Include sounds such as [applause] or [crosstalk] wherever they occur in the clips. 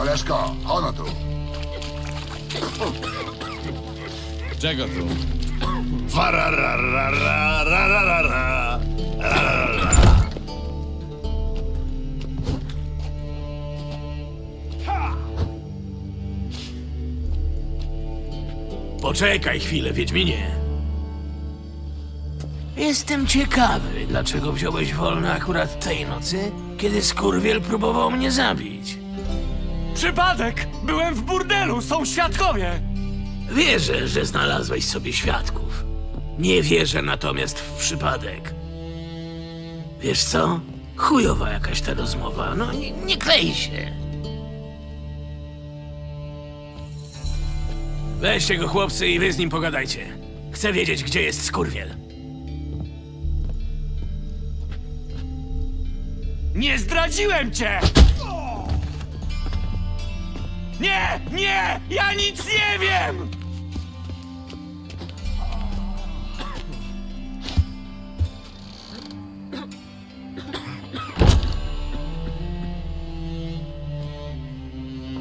koleżko, ono tu. Czego tu? Poczekaj chwilę, Wiedźminie. Jestem ciekawy, dlaczego wziąłeś wolne akurat tej nocy, kiedy skurwiel próbował mnie zabić. Przypadek! Byłem w burdelu, są świadkowie! Wierzę, że znalazłeś sobie świadków. Nie wierzę natomiast w przypadek. Wiesz co? Chujowa jakaś ta rozmowa. No, nie, nie klej się. Weźcie go, chłopcy, i wy z nim pogadajcie. Chcę wiedzieć, gdzie jest skurwiel. Nie zdradziłem cię! Nie, nie! Ja nic nie wiem!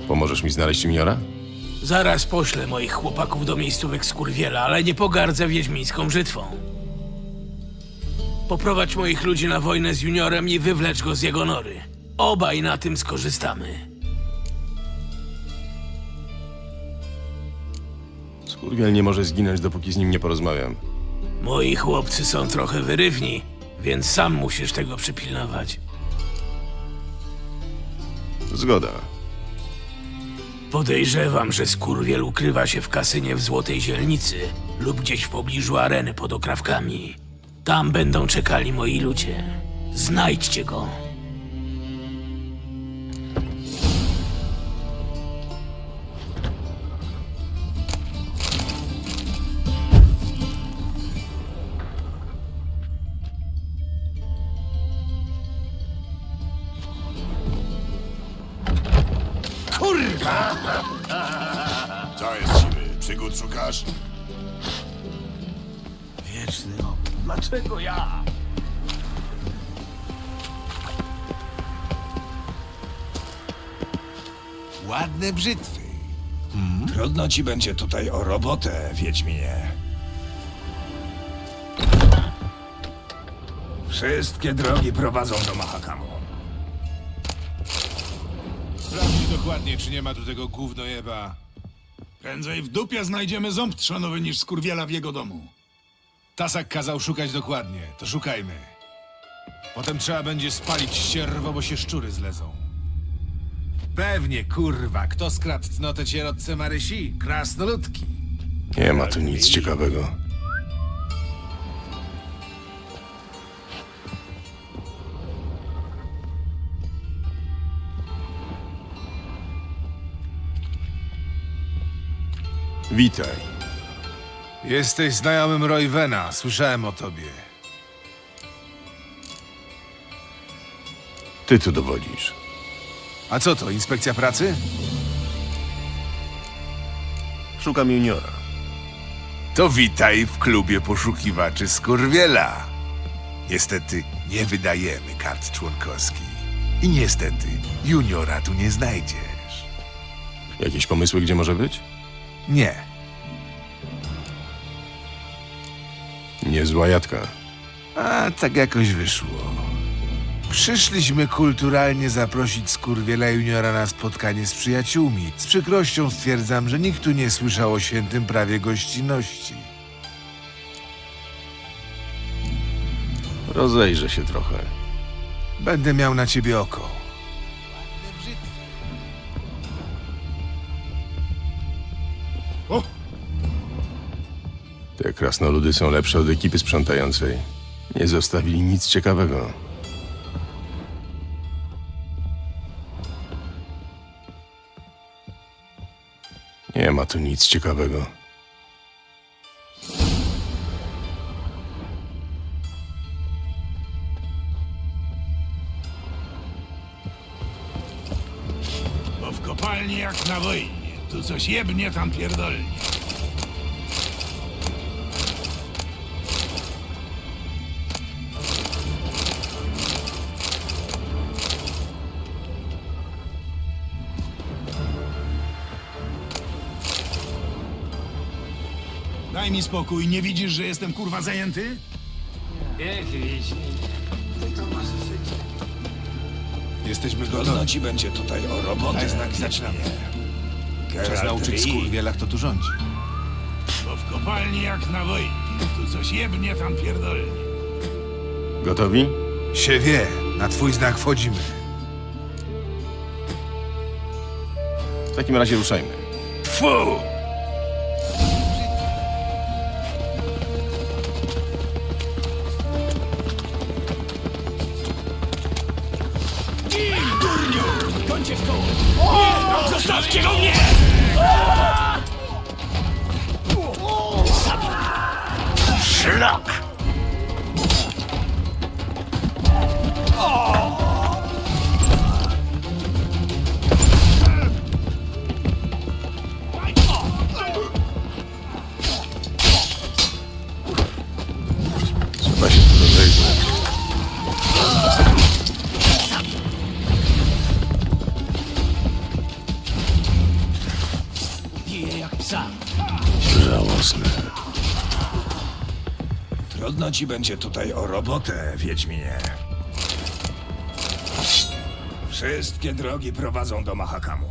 Pomożesz mi znaleźć juniora? Zaraz poślę moich chłopaków do miejscówek skurwiela, ale nie pogardzę wiedźmińską brzytwą. Poprowadź moich ludzi na wojnę z juniorem i wywlecz go z jego nory. Obaj na tym skorzystamy. Skurwiel nie może zginąć, dopóki z nim nie porozmawiam. Moi chłopcy są trochę wyrywni, więc sam musisz tego przypilnować. Zgoda. Podejrzewam, że skurwiel ukrywa się w kasynie w Złotej Zielnicy lub gdzieś w pobliżu areny pod okrawkami. Tam będą czekali moi ludzie. Znajdźcie go. Ładne brzytwy. Trudno ci będzie tutaj o robotę, Wiedźminie. Wszystkie drogi prowadzą do Mahakamu. Sprawdź dokładnie, czy nie ma tu tego gównojeba. Prędzej w dupie znajdziemy ząb trzonowy niż skurwiela w jego domu. Tasak kazał szukać dokładnie, to szukajmy. Potem trzeba będzie spalić ścierwo, bo się szczury zlezą. Pewnie, kurwa, kto skradł cnotę cierotce Marysi? Krasnoludki. Nie ma tu nic ciekawego. Witaj. Jesteś znajomym Roywena, słyszałem o tobie. Ty tu dowodzisz. A co to, inspekcja pracy? Szukam juniora. To witaj w klubie poszukiwaczy Skurwiela. Niestety nie wydajemy kart członkowskich. I niestety juniora tu nie znajdziesz. Jakieś pomysły, gdzie może być? Nie. Niezła jadka. A tak jakoś wyszło. Przyszliśmy kulturalnie zaprosić Skurwiela Juniora na spotkanie z przyjaciółmi. Z przykrością stwierdzam, że nikt tu nie słyszał o świętym prawie gościnności. Rozejrzę się trochę. Będę miał na ciebie oko. Te krasnoludy są lepsze od ekipy sprzątającej. Nie zostawili nic ciekawego. Nie ma tu nic ciekawego. Bo w kopalni jak na wojnie. Tu coś jebnie, tam pierdolnie. Daj mi spokój. Nie widzisz, że jestem kurwa zajęty? Jesteśmy gotowi. ci będzie tutaj o robotę. Daj znak zaczynamy. Czas nauczyć skurwiela, kto tu rządzi. Bo w kopalni jak na wojnie. Tu coś jebnie, tam pierdolnie. Gotowi? Się wie, na twój znak wchodzimy. W takim razie ruszajmy. Fu! Zostawcie go mnie! Szlak! Trzeba Bije jak psa. Żałosne. Trudno ci będzie tutaj o robotę, Wiedźminie. Wszystkie drogi prowadzą do Mahakamu.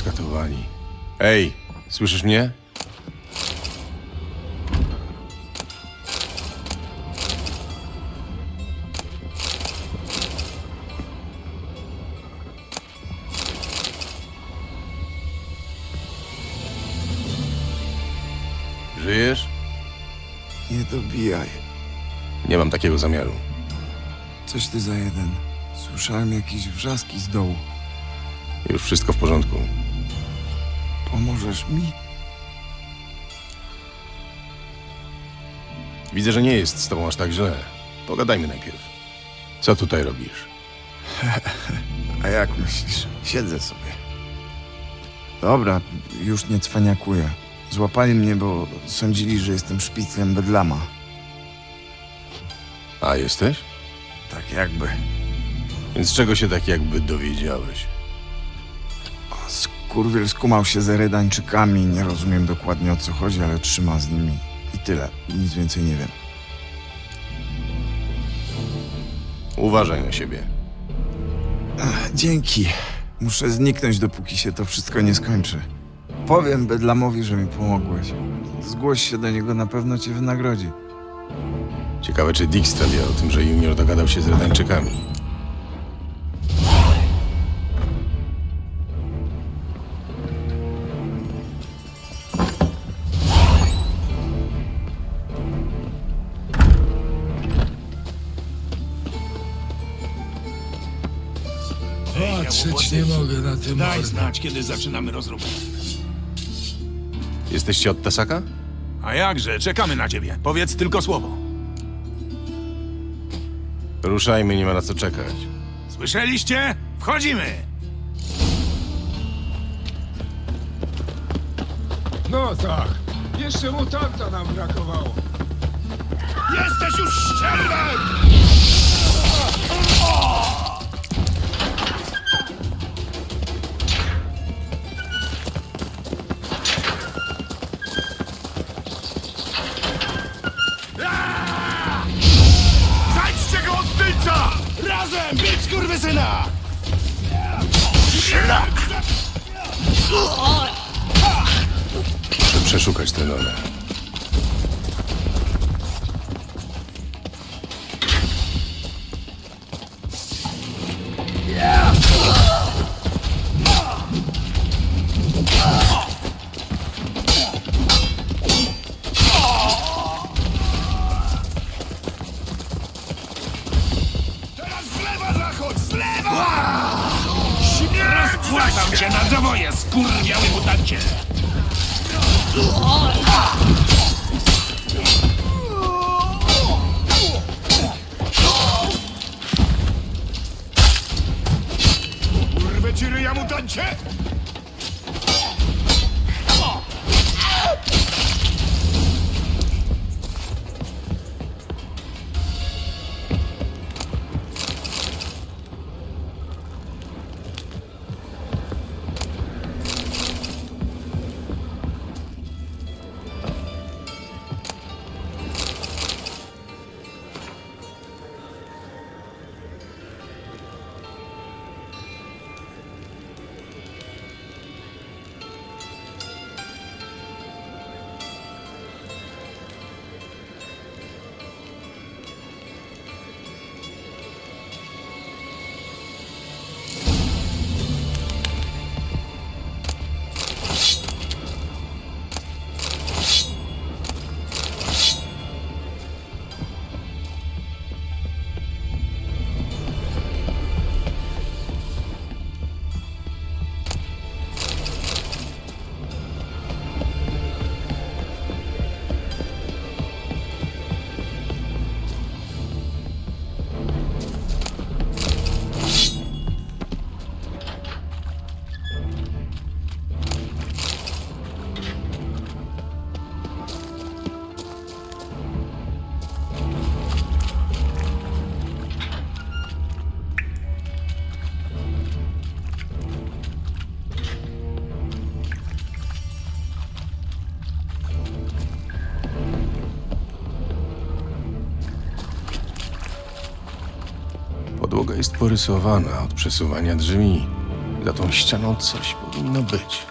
Skatowali. Ej, słyszysz mnie? Żyjesz? Nie dobijaj. Nie mam takiego zamiaru. Coś ty za jeden. Słyszałem jakieś wrzaski z dołu. Już wszystko w porządku. Pomożesz mi? Widzę, że nie jest z tobą aż tak źle. Pogadajmy najpierw. Co tutaj robisz? [laughs] A jak myślisz? Siedzę sobie. Dobra, już nie cwaniakuję. Złapali mnie, bo sądzili, że jestem szpiclem Bedlama. A jesteś? Tak jakby. Więc czego się tak jakby dowiedziałeś? Skurwiel skumał się z Eredańczykami. Nie rozumiem dokładnie o co chodzi, ale trzyma z nimi. I tyle. Nic więcej nie wiem. Uważaj na siebie. Dzięki. Muszę zniknąć, dopóki się to wszystko nie skończy. Powiem Bedlamowi, że mi pomogłeś. Zgłoś się do niego, na pewno cię wynagrodzi. Ciekawe, czy Dijkstra wie o tym, że Junior dogadał się z Redańczykami. Nie mogę na tym. Daj znać, kiedy zaczynamy rozróbkę. Jesteście od Tasaka? A jakże, czekamy na ciebie. Powiedz tylko słowo. Ruszajmy, nie ma na co czekać. Słyszeliście? Wchodzimy! No tak. Jeszcze mutanta nam brakowało. Jesteś już ścierwem! Podłoga jest porysowana od przesuwania drzwi. Za tą ścianą coś powinno być.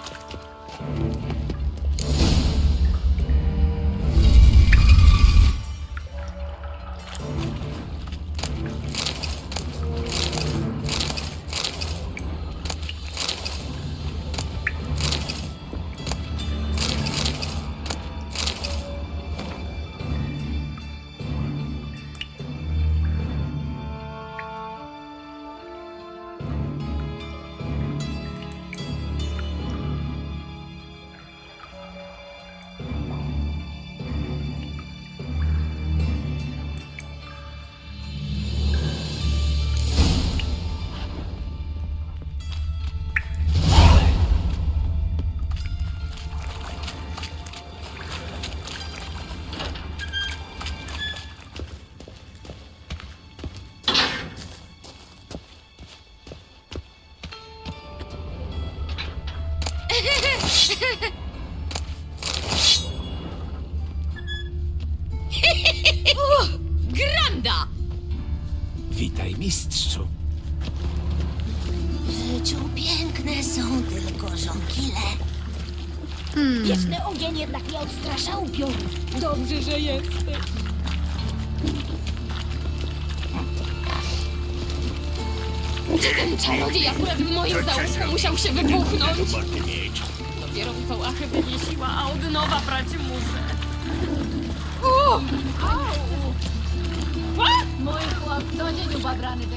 Czarodziej akurat w moim zaułku musiał się wybuchnąć? Dopiero kołachę wywiesiła, a od nowa brać muszę. U! Au! A! Mój chłop co dzień ubabrany we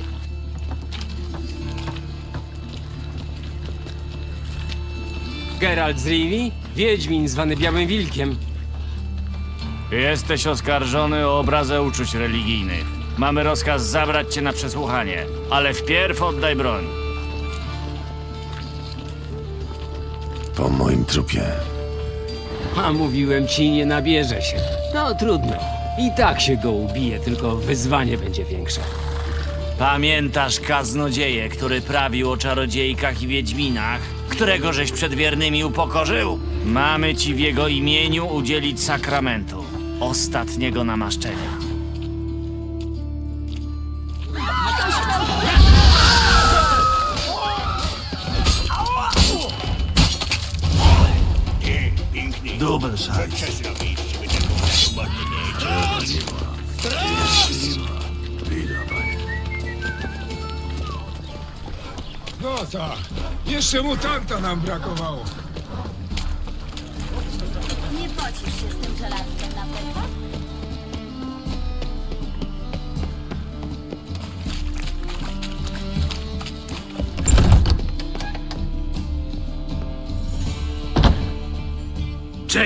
Geralt z Rivi? Wiedźmin zwany Białym Wilkiem. Jesteś oskarżony o obrazę uczuć religijnych. Mamy rozkaz zabrać cię na przesłuchanie, ale wpierw oddaj broń. Po moim trupie. A mówiłem ci, nie nabierze się. No trudno. I tak się go ubije, tylko wyzwanie będzie większe. Pamiętasz kaznodzieję, który prawił o czarodziejkach i wiedźminach, którego żeś przed wiernymi upokorzył? Mamy ci w jego imieniu udzielić sakramentu, ostatniego namaszczenia. No tak. Jeszcze mutanta nam brakowało.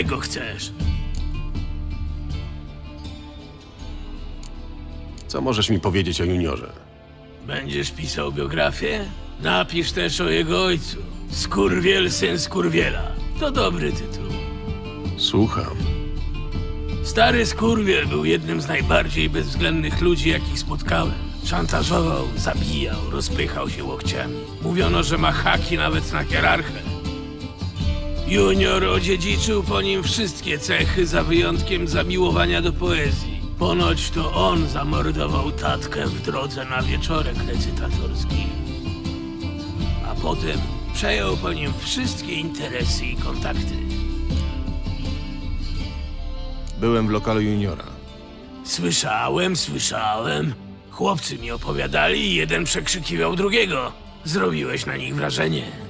Czego chcesz? Co możesz mi powiedzieć o juniorze? Będziesz pisał biografię? Napisz też o jego ojcu. Skurwiel, syn Skurwiela. To dobry tytuł. Słucham. Stary Skurwiel był jednym z najbardziej bezwzględnych ludzi, jakich spotkałem. Szantażował, zabijał, rozpychał się łokciami. Mówiono, że ma haki nawet na hierarchę. Junior odziedziczył po nim wszystkie cechy, za wyjątkiem zamiłowania do poezji. Ponoć to on zamordował tatkę w drodze na wieczorek recytatorski. A potem przejął po nim wszystkie interesy i kontakty. Byłem w lokalu juniora. Słyszałem, słyszałem. Chłopcy mi opowiadali i jeden przekrzykiwał drugiego. Zrobiłeś na nich wrażenie.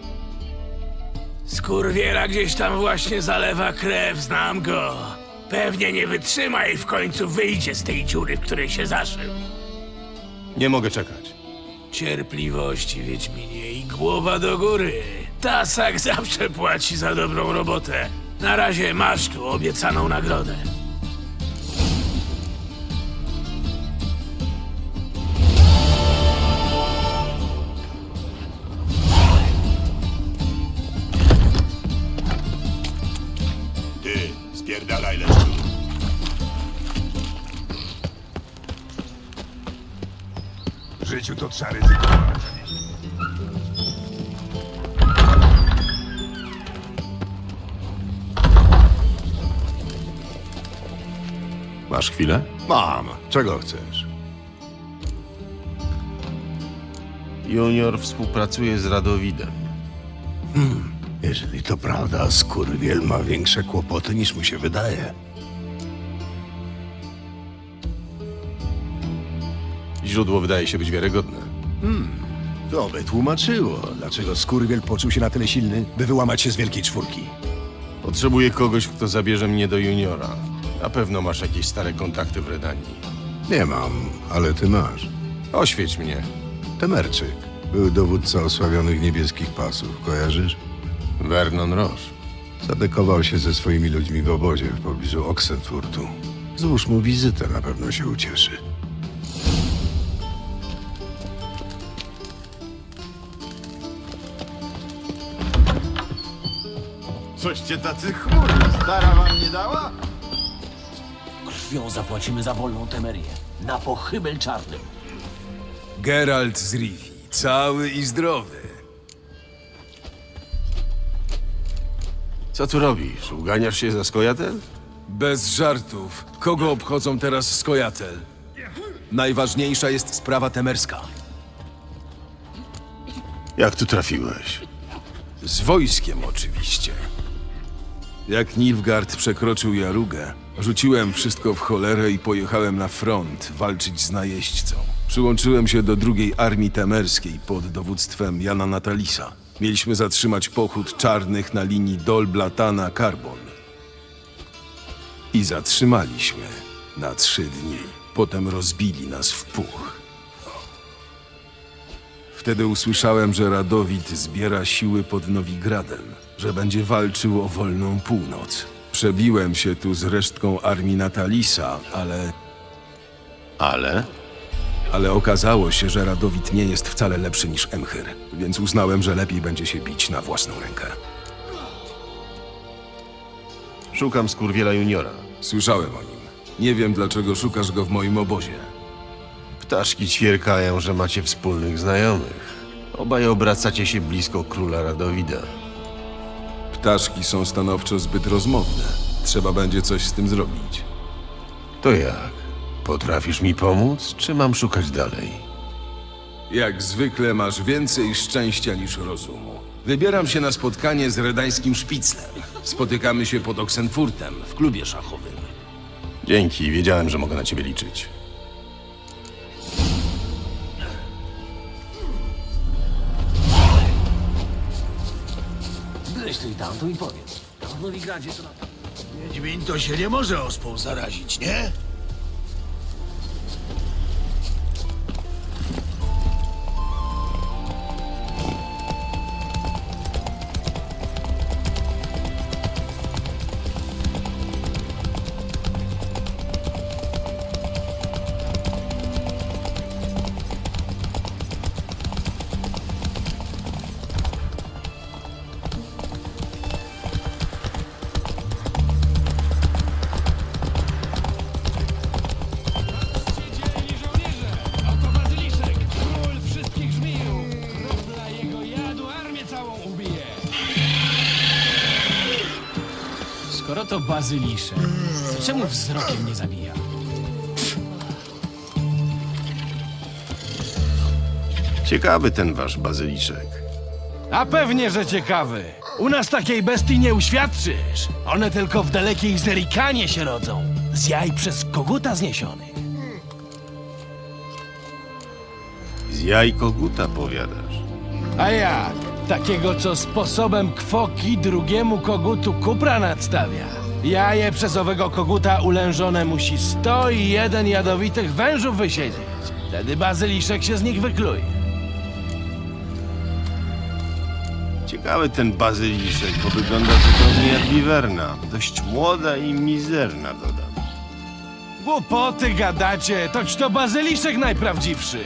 Skurwiela gdzieś tam właśnie zalewa krew, znam go. Pewnie nie wytrzyma i w końcu wyjdzie z tej dziury, w której się zaszył. Nie mogę czekać. Cierpliwości, Wiedźminie, i głowa do góry. Tasak zawsze płaci za dobrą robotę. Na razie masz tu obiecaną nagrodę. Życiu to trzeba ryzykować. Masz chwilę? Mam. Czego chcesz? Junior współpracuje z Radowidem. Jeżeli to prawda, skurwiel ma większe kłopoty niż mu się wydaje. Źródło wydaje się być wiarygodne. To by tłumaczyło, dlaczego skurwiel poczuł się na tyle silny, by wyłamać się z wielkiej czwórki. Potrzebuję kogoś, kto zabierze mnie do juniora. Na pewno masz jakieś stare kontakty w Redanii. Nie mam, ale ty masz. Oświeć mnie. Temerczyk. Był dowódca osławionych niebieskich pasów, kojarzysz? Vernon Roche. Zadekował się ze swoimi ludźmi w obozie w pobliżu Oxenfurtu. Złóż mu wizytę, na pewno się ucieszy. Coście tacy chmurni, stara wam nie dała? Krwią zapłacimy za wolną temerię. Na pochybel czarnym. Geralt z Rivi. Cały i zdrowy. Co tu robisz? Uganiasz się za Skojatel? Bez żartów. Kogo obchodzą teraz Skojatel? Najważniejsza jest sprawa temerska. Jak tu trafiłeś? Z wojskiem oczywiście. Jak Nilfgaard przekroczył Jarugę, rzuciłem wszystko w cholerę i pojechałem na front walczyć z najeźdźcą. Przyłączyłem się do drugiej armii temerskiej pod dowództwem Jana Natalisa. Mieliśmy zatrzymać pochód czarnych na linii Dolblatana-Karbon. I zatrzymaliśmy na trzy dni. Potem rozbili nas w puch. Wtedy usłyszałem, że Radowid zbiera siły pod Nowigradem, że będzie walczył o wolną północ. Przebiłem się tu z resztką armii Natalisa, ale, Ale? ale okazało się, że Radowid nie jest wcale lepszy niż Emhyr, więc uznałem, że lepiej będzie się bić na własną rękę. Szukam skurwiela juniora. Słyszałem o nim. Nie wiem, dlaczego szukasz go w moim obozie. Ptaszki ćwierkają, że macie wspólnych znajomych. Obaj obracacie się blisko króla Radowida. Ptaszki są stanowczo zbyt rozmowne. Trzeba będzie coś z tym zrobić. To jak? Potrafisz mi pomóc, czy mam szukać dalej? Jak zwykle masz więcej szczęścia niż rozumu. Wybieram się na spotkanie z redańskim szpiclem. Spotykamy się pod Oxenfurtem, w klubie szachowym. Dzięki, wiedziałem, że mogę na ciebie liczyć. Byłeś tu i tam, to mi powiedz. W Nowigradzie to na... Wiedźmin to się nie może ospą zarazić, nie? To bazyliszek, to czemu wzrokiem nie zabija? Ciekawy ten wasz bazyliszek. A pewnie, że ciekawy. U nas takiej bestii nie uświadczysz. One tylko w dalekiej Zerikanie się rodzą. Z jaj przez koguta zniesionych. Z jaj koguta powiadasz. A jak? Takiego, co sposobem kwoki drugiemu kogutu kupra nadstawia. Jaje przez owego koguta ulężone musi sto i jeden jadowitych wężów wysiedzieć. Wtedy bazyliszek się z nich wykluje. Ciekawy ten bazyliszek, bo wygląda zupełnie jak wiwerna. Dość młoda i mizerna, dodam. Głupoty gadacie, toć to bazyliszek najprawdziwszy.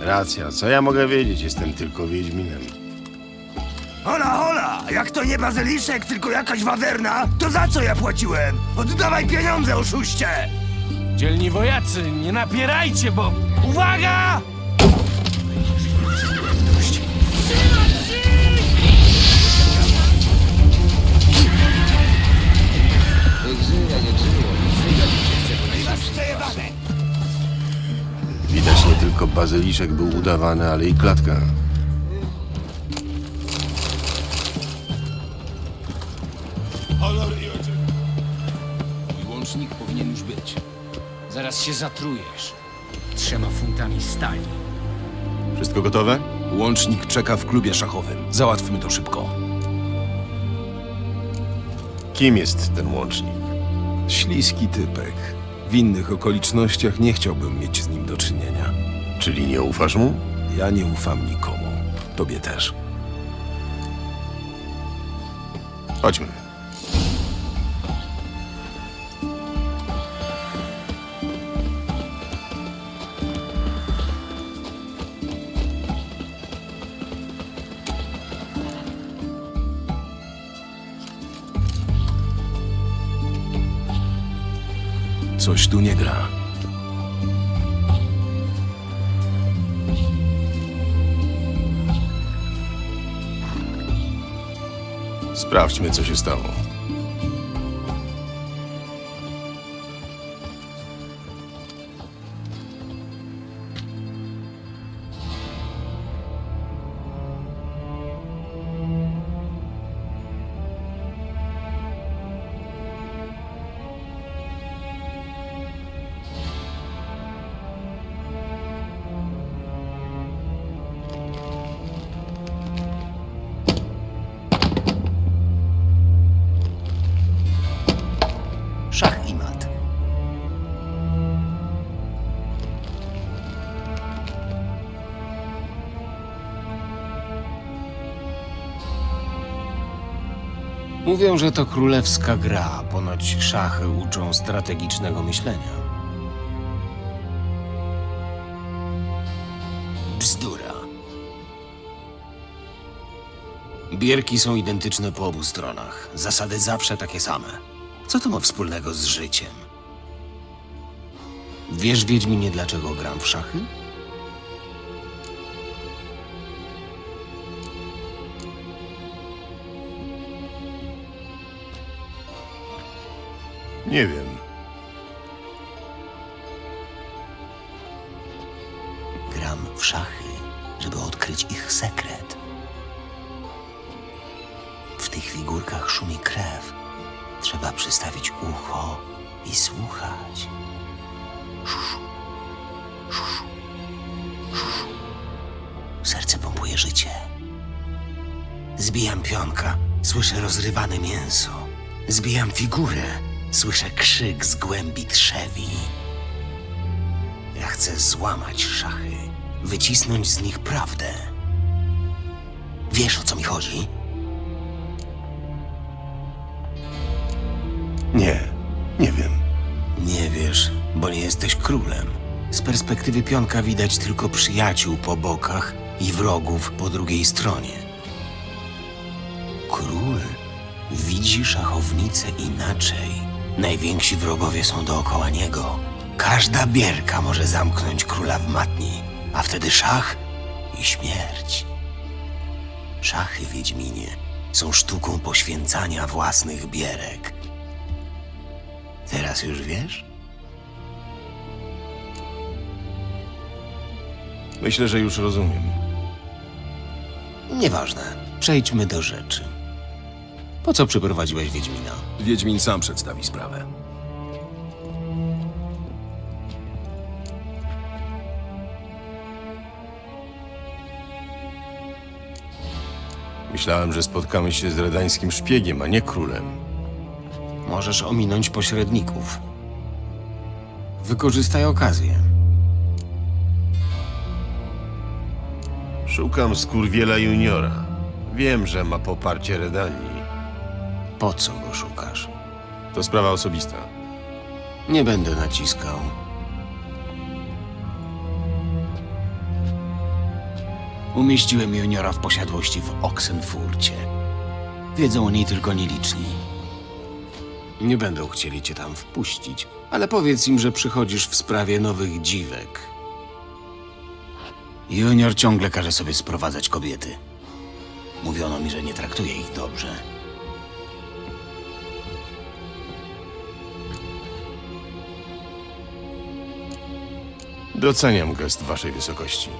Racja, co ja mogę wiedzieć? Jestem tylko Wiedźminem. Hola, hola! Jak to nie bazyliszek, tylko jakaś wawerna, to za co ja płaciłem? Oddawaj pieniądze, oszuście! Dzielni wojacy, nie napierajcie, bo... Uwaga! Widać nie tylko bazyliszek był udawany, ale i klatka. Zaraz się zatrujesz. Trzema funtami stali. Wszystko gotowe? Łącznik czeka w klubie szachowym. Załatwmy to szybko. Kim jest ten łącznik? Śliski typek. W innych okolicznościach nie chciałbym mieć z nim do czynienia. Czyli nie ufasz mu? Ja nie ufam nikomu. Tobie też. Chodźmy. Coś tu nie gra. Sprawdźmy, co się stało. Mówią, że to królewska gra. Ponoć szachy uczą strategicznego myślenia. Bzdura. Bierki są identyczne po obu stronach. Zasady zawsze takie same. Co to ma wspólnego z życiem? Wiesz, Wiedźminie, dlaczego gram w szachy? Nie wiem. gram w szachy, żeby odkryć ich sekret. W tych figurkach szumi krew. Trzeba przystawić ucho i słuchać. Szuszu. Szuszu. Szuszu. Serce pompuje życie. Zbijam pionka, słyszę rozrywane mięso. Zbijam figurę, słyszę krzyk z głębi trzewi. Ja chcę złamać szachy, wycisnąć z nich prawdę. Wiesz o co mi chodzi? Nie, nie wiem. Nie wiesz, bo nie jesteś królem. Z perspektywy pionka widać tylko przyjaciół po bokach i wrogów po drugiej stronie. Król widzi szachownicę inaczej. Najwięksi wrogowie są dookoła niego. Każda bierka może zamknąć króla w matni, a wtedy szach i śmierć. Szachy, Wiedźminie, są sztuką poświęcania własnych bierek. Teraz już wiesz? Myślę, że już rozumiem. Nieważne. Przejdźmy do rzeczy. Po co przyprowadziłeś Wiedźmina? Wiedźmin sam przedstawi sprawę. Myślałem, że spotkamy się z redańskim szpiegiem, a nie królem. Możesz ominąć pośredników. Wykorzystaj okazję. Szukam skurwiela juniora. Wiem, że ma poparcie Redanii. Po co go szukasz? To sprawa osobista. Nie będę naciskał. Umieściłem juniora w posiadłości w Oxenfurcie. Wiedzą o niej tylko nieliczni. Nie będą chcieli cię tam wpuścić, ale powiedz im, że przychodzisz w sprawie nowych dziwek. Junior ciągle każe sobie sprowadzać kobiety. Mówiono mi, że nie traktuje ich dobrze. Doceniam gest waszej wysokości.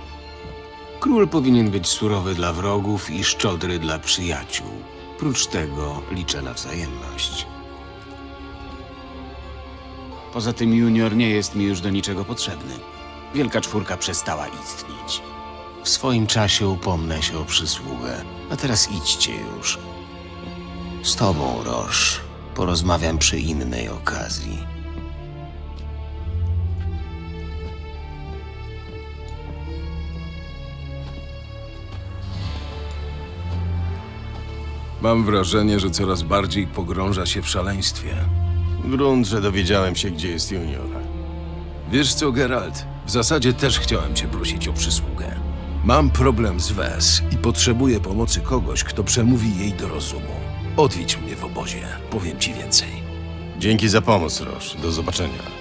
Król powinien być surowy dla wrogów i szczodry dla przyjaciół. Prócz tego liczę na wzajemność. Poza tym junior nie jest mi już do niczego potrzebny. Wielka czwórka przestała istnieć. W swoim czasie upomnę się o przysługę, a teraz idźcie już. Z tobą, Roż, porozmawiam przy innej okazji. Mam wrażenie, że coraz bardziej pogrąża się w szaleństwie. Grunt, że dowiedziałem się, gdzie jest junior. Wiesz co, Geralt? W zasadzie też chciałem cię prosić o przysługę. Mam problem z Wes i potrzebuję pomocy kogoś, kto przemówi jej do rozumu. Odwiedź mnie w obozie, powiem ci więcej. Dzięki za pomoc, Roż. Do zobaczenia.